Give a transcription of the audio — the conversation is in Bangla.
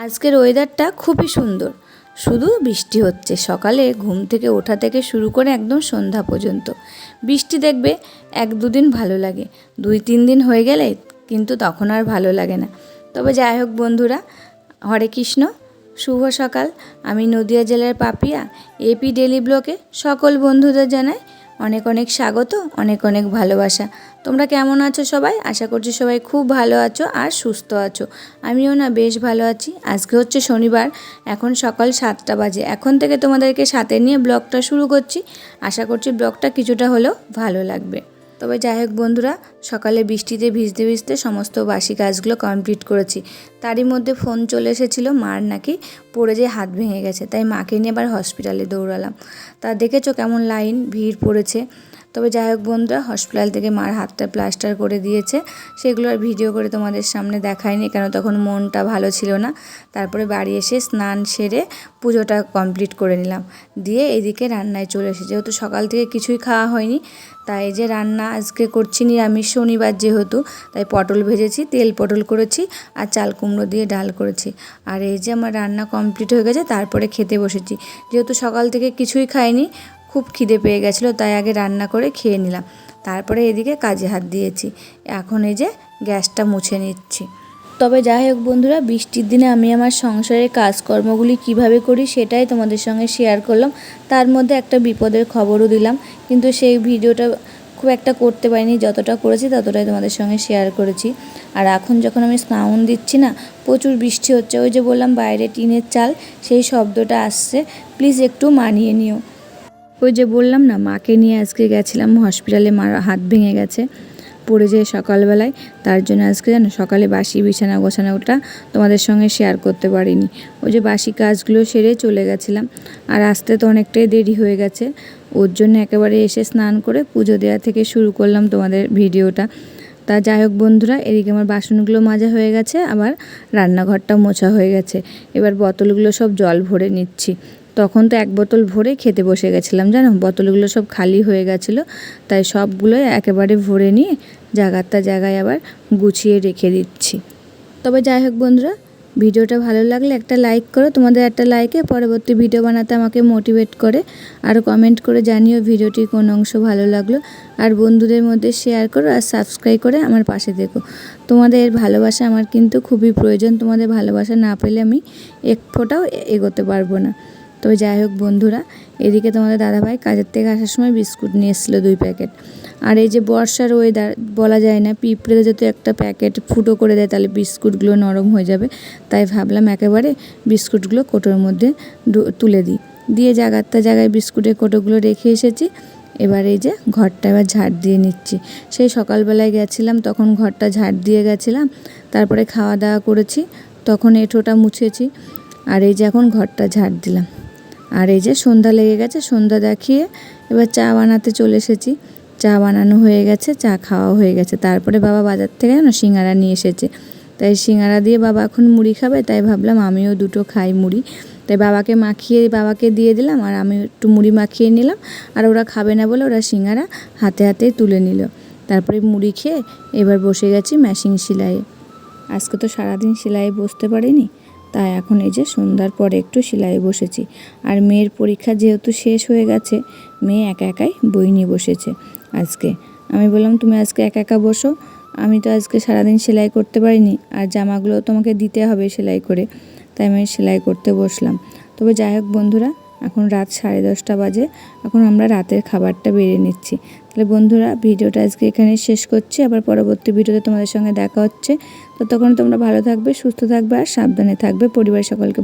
আজকের ওয়েদারটা খুবই সুন্দর। শুধু বৃষ্টি হচ্ছে। সকালে ঘুম থেকে ওঠা থেকে শুরু করে একদম সন্ধ্যা পর্যন্ত। বৃষ্টি দেখবে এক দুদিন ভালো লাগে। দুই, তিন দিন হয়ে গেলে কিন্তু তখন আর ভালো লাগে না। তবে যাই হোক বন্ধুরা, হরে কৃষ্ণ, শুভ সকাল। আমি নদিয়া জেলার পাপিয়া এপি ডেলি ব্লকে সকল বন্ধুদের জানাই অনেক অনেক স্বাগত, অনেক অনেক ভালোবাসা। তোমরা কেমন আছো সবাই? আশা করছি সবাই খুব ভালো আছো আর সুস্থ আছো। আমিও না বেশ ভালো আছি। আজকে হচ্ছে শনিবার, এখন সকাল সাতটা বাজে। এখন থেকে তোমাদেরকে সাথে নিয়ে ব্লগটা শুরু করছি। আশা করছি ব্লগটা কিছুটা হলেও ভালো লাগবে। তবে যাই হোক বন্ধুরা, সকালে বৃষ্টিতে ভিজতে ভিজতে সমস্ত বাসি কাজগুলো কমপ্লিট করেছি। তারই মধ্যে ফোন চলে এসেছিল মার নাকি, পড়ে যেয়ে হাত ভেঙে গেছে, তাই মাকে নিয়ে আবার হসপিটালে দৌড়ালাম। তা দেখেছ কেমন লাইন ভিড় পড়েছে। তবে যাই হোক বন্ধুরা হসপিটাল থেকে মার হাতটা প্লাস্টার করে দিয়েছে। সেগুলো আর ভিডিও করে তোমাদের সামনে দেখায়নি, কেন তখন মনটা ভালো ছিল না। তারপরে বাড়ি এসে স্নান সেরে পুজোটা কমপ্লিট করে নিলাম। দিয়ে এদিকে রান্নায় চলে এসে যেহেতু সকাল থেকে কিছুই খাওয়া হয়নি, তাই যে রান্না আজকে করছি নিরামিষ, শনিবার যেহেতু, তাই পটল ভেজেছি, তেল পটল করেছি আর চাল কুমড়ো দিয়ে ডাল করেছি। আর এই যে আমার রান্না কমপ্লিট হয়ে গেছে, তারপরে খেতে বসেছি। যেহেতু সকাল থেকে কিছুই খাইনি খুব খিদে পেয়ে গেছিল, তাই আগে রান্না করে খেয়ে নিলাম। তারপরে এদিকে কাজে হাত দিয়েছি। এখন এই যে গ্যাসটা মুছে নিচ্ছি। তবে যাই হোক বন্ধুরা, বৃষ্টির দিনে আমি আমার সংসারের কাজকর্মগুলি কীভাবে করি সেটাই তোমাদের সঙ্গে শেয়ার করলাম। তার মধ্যে একটা বিপদের খবরও দিলাম। কিন্তু সেই ভিডিওটা খুব একটা করতে পারিনি, যতটা করেছি ততটাই তোমাদের সঙ্গে শেয়ার করেছি। আর এখন যখন আমি স্নান দিচ্ছি না, প্রচুর বৃষ্টি হচ্ছে। ওই যে বললাম বাইরে টিনের চাল, সেই শব্দটা আসছে। প্লিজ একটু মানিয়ে নিও। ওই যে বললাম না, মাকে নিয়ে আজকে গেছিলাম হসপিটালে মার হাত ভেঙে গেছে, পড়ে যায় সকালবেলায়। তার জন্য আজকে জানো সকালে বাসি বিছানা গোছানোটা তোমাদের সঙ্গে শেয়ার করতে পারিনি। ওই যে বাসি কাজগুলো সেরে চলে গেছিলাম। আর আসতে তো অনেকটাই দেরি হয়ে গেছে। ওর জন্য একেবারে এসে স্নান করে পুজো দেওয়া থেকে শুরু করলাম তোমাদের ভিডিওটা। তা যাই হোক বন্ধুরা, এদিকে আমার বাসনগুলো মাজা হয়ে গেছে, আবার রান্নাঘরটা মোছা হয়ে গেছে। এবার বোতলগুলো সব জল ভরে নিচ্ছি। তখন তো এক বোতল ভরে খেতে বসে গেছিলাম, জানো? বোতলগুলো সব খালি হয়ে গেছিল, তাই সবগুলোই একেবারে ভরে নিয়ে জায়গাটা জায়গায় আবার গুছিয়ে রেখে দিচ্ছি। তবে যাই হোক বন্ধুরা, ভিডিওটা ভালো লাগলে একটা লাইক করো, তোমাদের একটা লাইকে পরবর্তী ভিডিও বানাতে আমাকে মোটিভেট করে, আর কমেন্ট করে জানিও ভিডিওটির কোন অংশ ভালো লাগল, আর বন্ধুদের মধ্যে শেয়ার করো আর সাবস্ক্রাইব করে আমার পাশে দেখো। তোমাদের ভালোবাসা আমার কিন্তু খুবই প্রয়োজন, তোমাদের ভালোবাসা না পেলে আমি এক ফোঁটাও এগোতে পারব না। তবে যাই হোক বন্ধুরা, এদিকে তোমাদের দাদাভাই কাজের থেকে আসার সময় বিস্কুট নিয়ে এসেছিল দুই প্যাকেট। আর এই যে বর্ষার ওয়েদার বলা যায় না পিঁপড়েতে যদি একটা প্যাকেট ফুটো করে দেয়, তাহলে বিস্কুটগুলো নরম হয়ে যাবে। তাই ভাবলাম একেবারে বিস্কুটগুলো কোটোর মধ্যে তুলে দিই। দিয়ে জায়গারটা জায়গায় বিস্কুটের কোটোগুলো রেখে এসেছি। এবার এই যে ঘরটা এবার ঝাড় দিয়ে নিচ্ছি। সেই সকালবেলায় গেছিলাম, তখন ঘরটা ঝাড় দিয়ে গেছিলাম, তারপরে খাওয়া দাওয়া করেছি, তখন এঁঠোটা মুছেছি, আর এই যে এখন ঘরটা ঝাড় দিলাম। আর এই যে সন্ধ্যা লেগে গেছে, সন্ধ্যা দেখিয়ে এবার চা বানাতে চলে এসেছি। চা বানানো হয়ে গেছে, চা খাওয়া হয়ে গেছে। তারপরে বাবা বাজার থেকে না সিঙ্গারা নিয়ে এসেছে। তাই সিঙ্গারা দিয়ে বাবা এখন মুড়ি খাবে, তাই ভাবলাম আমিও দুটো খাই মুড়ি। তাই বাবাকে মাখিয়ে, বাবাকে দিয়ে দিলাম আর আমি একটু মুড়ি মাখিয়ে নিলাম। আর ওরা খাবে না বলে ওরা সিঙ্গারা হাতে হাতে তুলে নিল। তারপরে মুড়ি খেয়ে এবার বসে গেছি ম্যাশিং সেলাইয়ে। আজকে তো সারাদিন সেলাইয়ে বসতে পারিনি। তাই এখন এই যে সন্ধ্যার পরে একটু সেলাই বসেছি। আর মেয়ের পরীক্ষা যেহেতু শেষ হয়ে গেছে, মেয়ে একা একাই বই নিয়ে বসেছে আজকে। আমি বললাম, তুমি আজকে একা একা বসো। আমি তো আজকে সারাদিন সেলাই করতে পারিনি, আর জামাগুলো তোমাকে দিতে হবে সেলাই করে। তাই আমি সেলাই করতে বসলাম। তবে যাই হোক বন্ধুরা এখন রাত সাড়ে দশটা বাজে। এখন আমরা রাতের খাবারটা বেড়ে নিচ্ছি। তাহলে বন্ধুরা, ভিডিওটা আজকে এখানে শেষ করছি। আবার পরবর্তী ভিডিওতে তোমাদের সঙ্গে দেখা হচ্ছে। তো তখন তোমরা ভালো থাকবে, সুস্থ থাকবে আর সাবধানে থাকবে। পরিবার সকলকে